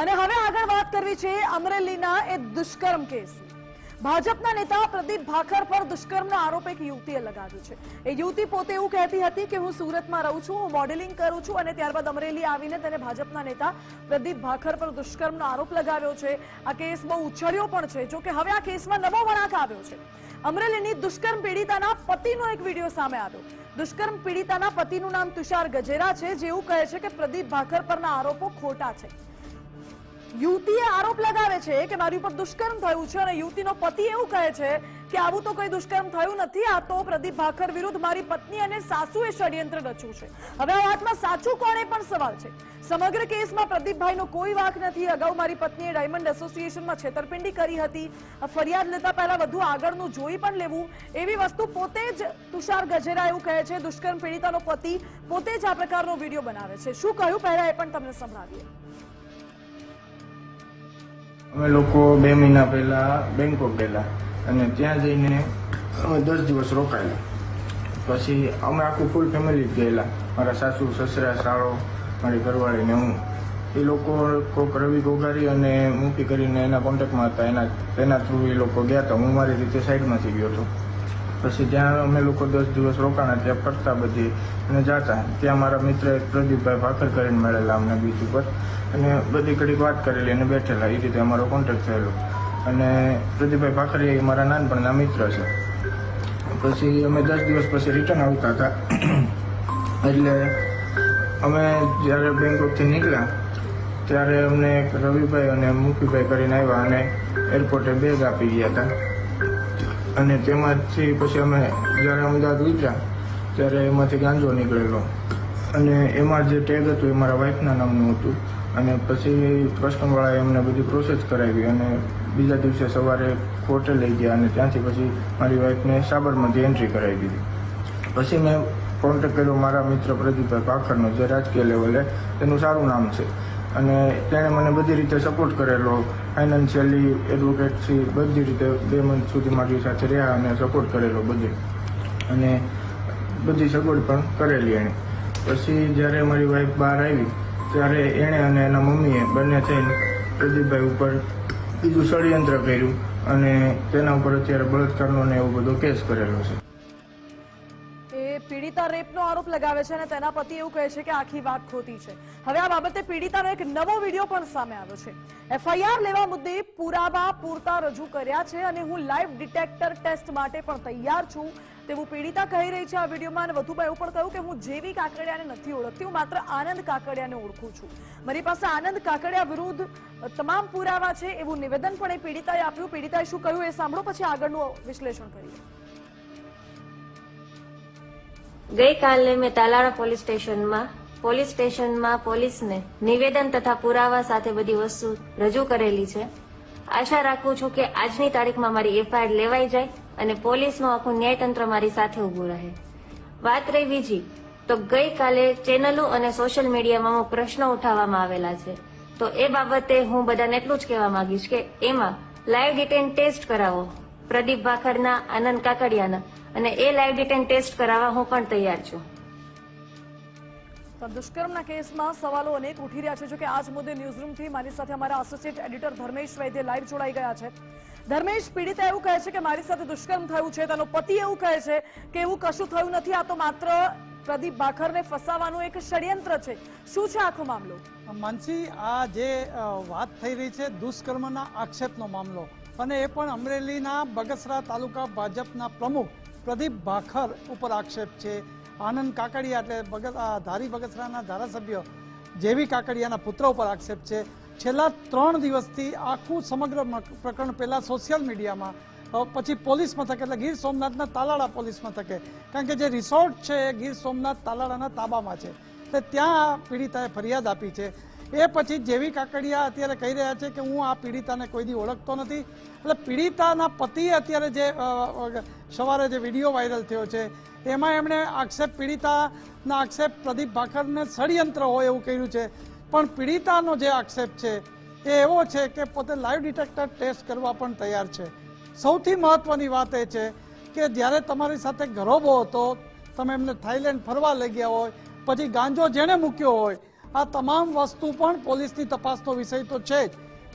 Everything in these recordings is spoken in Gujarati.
અને હવે આગળ વાત કરવી છે અમરેલીના એ દુષ્કર્મ કેસ. ભાજપના નેતા પ્રદીપ ભાખર પર દુષ્કર્મનો આરોપ એક યુવતીએ લગાવ્યો છે. એ યુવતી પોતે એવું કહેતી હતી કે હું સુરતમાં રહું છું, હું મોડેલિંગ કરું છું અને ત્યારબાદ અમરેલી આવીને તેને ભાજપના નેતા પ્રદીપ ભાખર પર દુષ્કર્મનો આરોપ લગાવ્યો છે. આ કેસ બહુ ઉછળ્યો પણ છે, જો કે હવે આ કેસમાં નવો વળાંક આવ્યો છે. અમરેલીની દુષ્કર્મ પીડિતાના પતિનો એક વીડિયો સામે આવ્યો. દુષ્કર્મ પીડિતાના પતિનું નામ તુષાર ગજેરા છે જેવું કહે છે કે પ્રદીપ ભાખર પરના આરોપો ખોટા છે. યુવતીએ આરોપ લગાવે છે કે મારી ઉપર દુષ્કર્મ થયું છે અને યુવતીનો પતિ એવું કહે છે કે આવું તો કોઈ દુષ્કર્મ થયું નથી, આ તો પ્રદીપ ભાખર વિરુદ્ધ મારી પત્ની અને સાસુએ ષડયંત્ર રચ્યું છે. હવે આ વાતમાં સાચું કોણે પણ સવાલ છે. સમગ્ર કેસમાં પ્રદીપભાઈનો કોઈ વાંક નથી. અગાઉ મારી પત્નીએ ડાયમંડ એસોસિએશનમાં છેતરપિંડી કરી હતી. ફરિયાદ લેતા પહેલા વધુ આગળનું જોઈ પણ લેવું. એવી વસ્તુ પોતે જ તુષાર ગજેરા એવું કહે છે, દુષ્કર્મ પીડિતાનો પતિ પોતે જ આ પ્રકારનો વીડિયો બનાવે છે. શું કહ્યું પહેલા એ પણ તમને સંભળાવીએ. અમે લોકો બે મહિના પહેલા બેંકોક ગયેલા અને ત્યાં જઈને અમે દસ દિવસ રોકાયેલા. પછી અમે આખું ફૂલ ફેમિલી જ ગયેલા. મારા સાસુ, સસરા, સાળો, મારી ઘરવાળી ને હું. એ લોકો કોક રવિ ગોગારી અને મૂકી કરીને એના કોન્ટેક્ટમાં હતા. એના તેના થ્રુ એ લોકો ગયા હતા. હું મારી રીતે સાઈડમાંથી ગયો હતો. પછી ત્યાં અમે લોકો દસ દિવસ રોકાણા, ત્યાં ફરતા બધી અને જાતા. ત્યાં મારા મિત્ર પ્રદીપભાઈ ભાખર કરીને મળેલા અમને બીચ ઉપર. અને બધી ઘડીક વાત કરેલી અને બેઠેલા એ રીતે અમારો કોન્ટેક્ટ થયેલો. અને પ્રદીપભાઈ ભાખર એ મારા નાનપણના મિત્ર છે. પછી અમે દસ દિવસ પછી રિટર્ન આવતા હતા. એટલે અમે જ્યારે બેંકોકથી નીકળ્યા, ત્યારે અમને એક રવિભાઈ અને મુકીભાઈ કરીને આવ્યા અને એરપોર્ટે બેગ આપી ગયા હતા. અને તેમાંથી પછી અમે જ્યારે અમદાવાદ ઉતર્યા, ત્યારે એમાંથી ગાંજો નીકળેલો. અને એમાં જે ટેગ હતું એ મારા વાઈફના નામનું હતું. અને પછી કસ્ટમવાળાએ એમને બધી પ્રોસેસ કરાવી અને બીજા દિવસે સવારે કોર્ટે લઈ ગયા અને ત્યાંથી પછી મારી વાઈફને સાબરમતી એન્ટ્રી કરાવી દીધી. પછી મેં કોન્ટેક કર્યો મારા મિત્ર પ્રદીપભાઈ પાખરનો, જે રાજકીય લેવલે તેનું સારું નામ છે. અને તેણે મને બધી રીતે સપોર્ટ કરેલો ફાઇનાન્શિયલી એડવોકેટથી બધી રીતે બે મંથ સુધી મારી સાથે રહ્યા અને સપોર્ટ કરેલો બધે. અને બધી સગવડ પણ કરેલી એણે. પછી જ્યારે મારી વાઈફ બહાર આવી ત્યારે એણે અને એના મમ્મીએ બંને થઈને પ્રદીપભાઈ ઉપર બીજું ષડયંત્ર કર્યું અને તેના ઉપર અત્યારે બળાત્કારનો ને એવો બધો કેસ કરેલો છે. પીડિતા રેપનો આરોપ લગાવે છે અને તેના પતિ એવું કહે છે કે આખી વાત ખોટી છે. હવે આ બાબતે પીડિતાનો એક નવો વીડિયો પણ સામે આવ્યો છે. એફઆઈઆર લેવા મુદ્દે પુરાવા પૂરતા રજૂ કર્યા છે અને હું લાઈવ ડિટેક્ટર ટેસ્ટ માટે પણ તૈયાર છું તેવું પીડિતા કહી રહી છે આ વિડીયોમાં અને વધુમાં એવું પણ કહ્યું કે હું જેવી કાકડિયાને નથી ઓળખતી, હું માત્ર આનંદ કાકડિયાને ઓળખું છું. મારી પાસે આનંદ કાકડિયા વિરુદ્ધ તમામ પુરાવા છે એવું નિવેદન પણ એ પીડિતાએ આપ્યું. પીડિતાએ શું કહ્યું એ સાંભળો, પછી આગળનું વિશ્લેષણ કરીએ. ગઈકાલે મેં તાલાળા પોલીસ સ્ટેશનમાં પોલીસ સ્ટેશનમાં પોલીસને નિવેદન તથા પુરાવા સાથે બધી વસ્તુ રજૂ કરેલી છે. આશા રાખું છું કે આજની તારીખમાં મારી એફઆઈઆર લેવાઈ જાય અને પોલીસનું આખું ન્યાયતંત્ર મારી સાથે ઊભું રહે. વાત રહી બીજી, તો ગઈકાલે ચેનલો અને સોશિયલ મીડિયામાં અમુક પ્રશ્નો ઉઠાવવામાં આવેલા છે. તો એ બાબતે હું બધાને એટલું જ કહેવા માંગીશ કે એમાં લાઈવ ડિટેન ટેસ્ટ કરાવો. પ્રદીપ ભાખરના આનંદ કાકડિયાના. અને એ લાઈવ ડિટેન ટેસ્ટ કરાવવા હું પણ તૈયાર છું. તો દુષ્કર્મના કેસમાં સવાલો અનેક ઉઠી રહ્યા છે. જો કે આજ મુદ્દે ન્યૂઝરૂમથી મારી સાથે અમારા associate editor Dharmesh Vaidya live જોડાઈ ગયા છે. ધર્મેશ પીડિતા એવું કહે છે કે મારી સાથે દુષ્કર્મ થયું છે. તેનો પતિ એવું કહે છે કે એવું કશું થયું નથી. આ તો માત્ર પ્રદીપ ભાખરને ફસાવાનું એક ષડયંત્ર છે. શું છે આખો મામલો? માનસી આ જે વાત થઈ રહી છે દુષ્કર્મના આક્ષેપનો મામલો અને એ પણ અમરેલીના બગસરા તાલુકા ભાજપના પ્રમુખ પ્રદીપ ભાખર ઉપર આક્ષેપ છે. આનંદ કાકડિયા એટલે બગસ ધારી બગસરાના ધારાસભ્ય જેવી કાકડિયાના પુત્ર ઉપર આક્ષેપ છે. છેલ્લા ત્રણ દિવસથી આખું સમગ્ર પ્રકરણ પહેલાં સોશિયલ મીડિયામાં પછી પોલીસ મથકે એટલે ગીર સોમનાથના તાલાળા પોલીસ મથકે. કારણ કે જે રિસોર્ટ છે એ ગીર સોમનાથ તાલાળાના તાબામાં છે. એટલે ત્યાં પીડિતાએ ફરિયાદ આપી છે. એ પછી જેવી કાકડિયા અત્યારે કહી રહ્યા છે કે હું આ પીડિતાને કોઈ દી ઓળખતો નથી. એટલે પીડિતાના પતિ અત્યારે જે સવારે જે વીડિયો વાયરલ થયો છે, એમાં એમણે આક્ષેપ પીડિતાના આક્ષેપ પ્રદીપ ભાખરને ષડયંત્ર હોય એવું કહ્યું છે. પણ પીડિતાનો જે આક્ષેપ છે, એ એવો છે કે પોતે લાઈવ ડિટેક્ટર ટેસ્ટ કરવા પણ તૈયાર છે. સૌથી મહત્વની વાત એ છે કે જ્યારે તમારી સાથે ગરોબો હતો, તમે એમને થાઈલેન્ડ ફરવા લઈ ગયા હોય, પછી ગાંજો જેણે મૂક્યો હોય આ તમામ વસ્તુ પણ પોલીસની તપાસનો વિષય તો છે જ.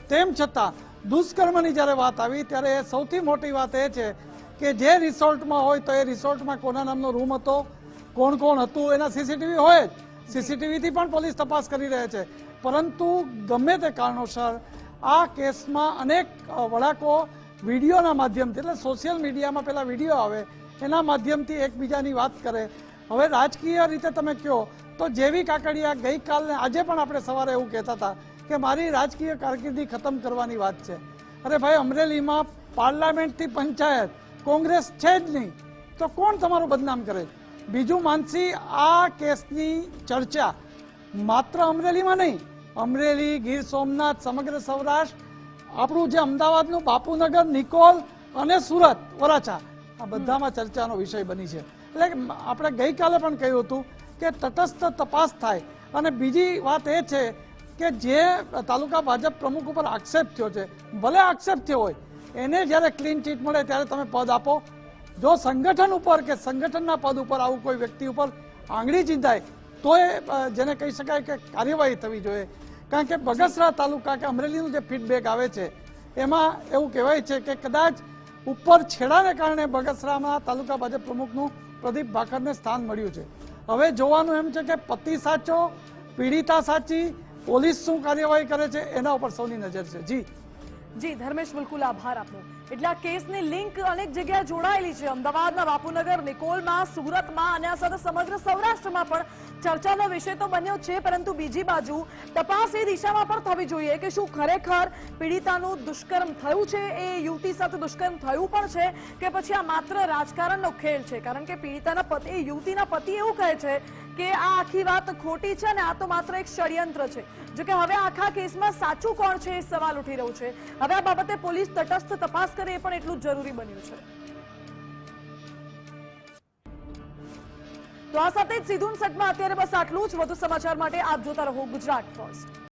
તેમ છતાં, દુષ્કર્મની જ્યારે વાત આવી, ત્યારે સૌથી મોટી વાત એ છે કે જે રિસોર્ટમાં હોય તો એ રિસોર્ટમાં કોના નામનો રૂમ હતો, કોણ કોણ હતું, એના સીસીટીવી હોય જ. સીસીટીવીથી પણ પોલીસ તપાસ કરી રહે છે. પરંતુ ગમે તે કારણોસર આ કેસમાં અનેક વડાકો વિડીયોના માધ્યમથી, એટલે સોશિયલ મીડિયામાં પેલા વીડિયો આવે, એના માધ્યમથી એકબીજાની વાત કરે. હવે રાજકીય રીતે તમે કહો, તો જેવી કાકડિયા ગઈકાલને આજે પણ આપણે સવારે એવું કહેતા હતા કે મારી રાજકીય કારકિર્દી ખતમ કરવાની વાત છે. અરે ભાઈ, અમરેલીમાં પાર્લામેન્ટથી પંચાયત, કોંગ્રેસ છે જ નહીં. તો કોણ તમારું બદનામ કરે? બીજું માનસી, આ કેસની ચર્ચા માત્ર અમરેલીમાં નહીં. અમરેલી, ગીર સોમનાથ, સમગ્ર સૌરાષ્ટ્ર, આપણું જે અમદાવાદનું બાપુનગર, નિકોલ અને સુરત, વરાછા આ બધામાં ચર્ચાનો વિષય બની છે. એટલે આપણે ગઈકાલે પણ કહ્યું હતું કે તટસ્થ તપાસ થાય. અને બીજી વાત એ છે કે જે તાલુકા ભાજપ પ્રમુખ ઉપર આક્ષેપ થયો છે, ભલે આક્ષેપ થયો હોય, એને જ્યારે ક્લીન ચીટ મળે ત્યારે તમે પદ આપો. જો સંગઠન ઉપર કે સંગઠનના પદ ઉપર આવું કોઈ વ્યક્તિ ઉપર આંગળી ચિંતાય તો એ જેને કહી શકાય કે કાર્યવાહી થવી જોઈએ. કારણ કે બગસરા તાલુકા કે અમરેલીનું જે ફીડબેક આવે છે, એમાં એવું કહેવાય છે કે કદાચ ઉપર છેડાને કારણે બગસરામાં તાલુકા ભાજપ પ્રમુખનું પ્રદીપ ભાખરને સ્થાન મળ્યું છે. હવે જોવાનું એમ છે કે પતિ સાચો, પીડિતા સાચી, પોલીસ શું કાર્યવાહી કરે છે, એના ઉપર સૌની નજર છે. જી. જી, ધર્મેશ, બિલકુલ આભાર આપનો. એટલે આ કેસની લિંક અનેક જગ્યાએ જોડાયેલી છે. અમદાવાદના બાપુનગર, નિકોલમાં, સુરતમાં અને આ સાથે સમગ્ર સૌરાષ્ટ્રમાં પણ ચર્ચાનો વિષય તો બન્યો છે, પરંતુ બીજી બાજુ તપાસ એ દિશામાં પણ થવી જોઈએ કે શું ખરેખર પીડિતાનું દુષ્કર્મ થયું છે, એ યુવતી સાથે દુષ્કર્મ થયું પણ છે કે પછી આ માત્ર રાજકારણનો ખેલ છે? કારણ કે પીડિતાના પતિ, યુવતીના પતિ એવું કહે છે કે આ આખી વાત ખોટી છે અને આ તો માત્ર એક ષડયંત્ર છે. જો કે હવે આખા કેસમાં સાચું કોણ છે એ સવાલ ઉઠી રહ્યો છે. હવે આ બાબતે પોલીસ તટસ્થ તપાસ કરે એ પણ એટલું જ જરૂરી બન્યું છે. તો આ સાથે જ સીધું સેટમાં અત્યારે બસ આટલું જ. વધુ સમાચાર માટે આપ જોતા રહો ગુજરાત ફર્સ્ટ.